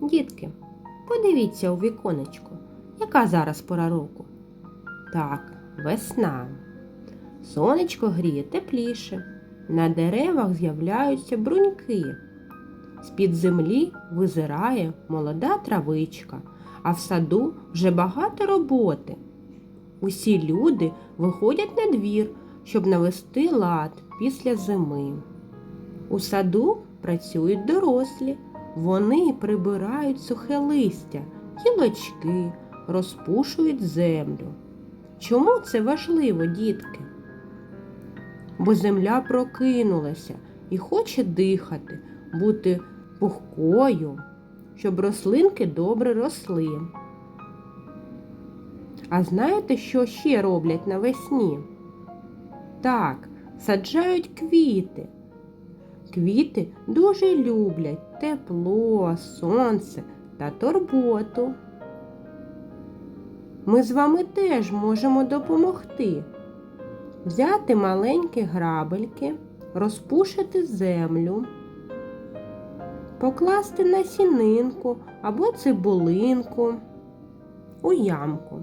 Дітки, подивіться у віконечко, яка зараз пора року. Так, весна. Сонечко гріє тепліше. На деревах з'являються бруньки. З-під землі визирає молода травичка, а в саду вже багато роботи. Усі люди виходять на двір, щоб навести лад після зими. У саду працюють дорослі. Вони прибирають сухе листя, гілочки, розпушують землю. Чому це важливо, дітки? Бо земля прокинулася і хоче дихати, бути пухкою, щоб рослинки добре росли. А знаєте, що ще роблять навесні? Так, саджають квіти. Квіти дуже люблять тепло, сонце та турботу. Ми з вами теж можемо допомогти. Взяти маленькі грабельки, розпушити землю, покласти насінинку або цибулинку у ямку,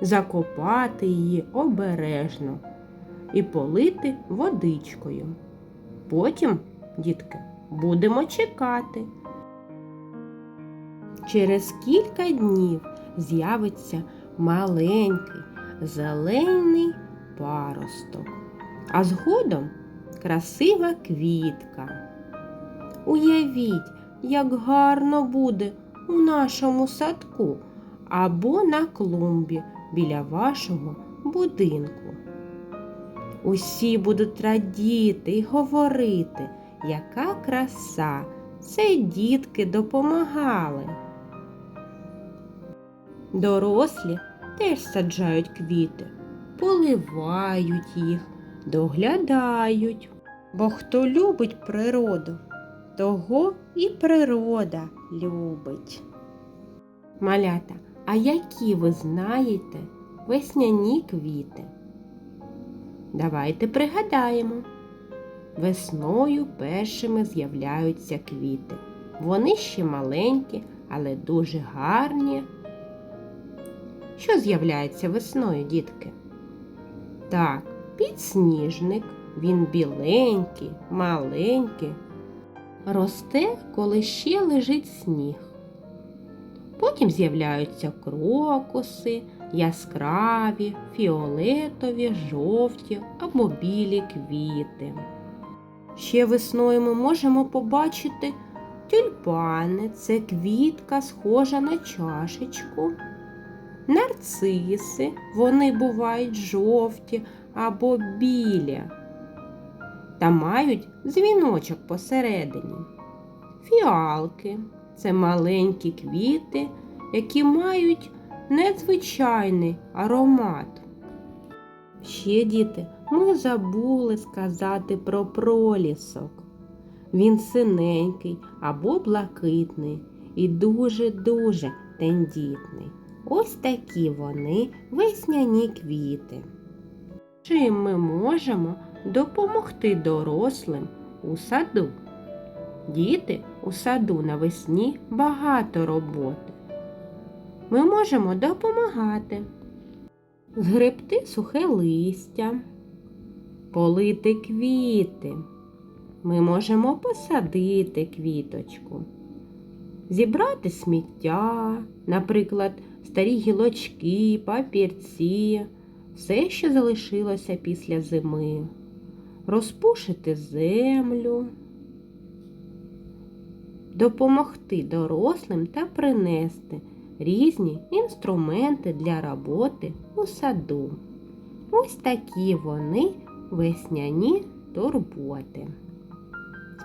закопати її обережно і полити водичкою. Потім, дітки, будемо чекати. Через кілька днів з'явиться маленький зелений паросток, а згодом красива квітка. Уявіть, як гарно буде у нашому садку або на клумбі біля вашого будинку. Усі будуть радіти і говорити, яка краса, це дітки допомагали. Дорослі теж саджають квіти, поливають їх, доглядають. Бо хто любить природу, того і природа любить. Малята, а які ви знаєте весняні квіти? Давайте пригадаємо. Весною першими з'являються квіти. Вони ще маленькі, але дуже гарні. Що з'являється весною, дітки? Так, підсніжник, він біленький, маленький. Росте, коли ще лежить сніг. Потім з'являються крокуси, яскраві, фіолетові, жовті або білі квіти. Ще весною ми можемо побачити тюльпани це квітка, схожа на чашечку. Нарциси, вони бувають жовті або білі та мають дзвіночок посередині. Фіалки це маленькі квіти, які мають незвичайний аромат. Ще, діти, ми забули сказати про пролісок. Він синенький або блакитний і дуже-дуже тендітний. Ось такі вони весняні квіти. Чим ми можемо допомогти дорослим у саду? Діти у саду навесні багато роботи. Ми можемо допомагати, згребти сухе листя, полити квіти. Ми можемо посадити квіточку, зібрати сміття, наприклад, старі гілочки, папірці, все, що залишилося після зими, розпушити землю допомогти дорослим та принести різні інструменти для роботи у саду. Ось такі вони весняні турботи.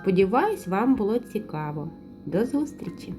Сподіваюсь, вам було цікаво. До зустрічі!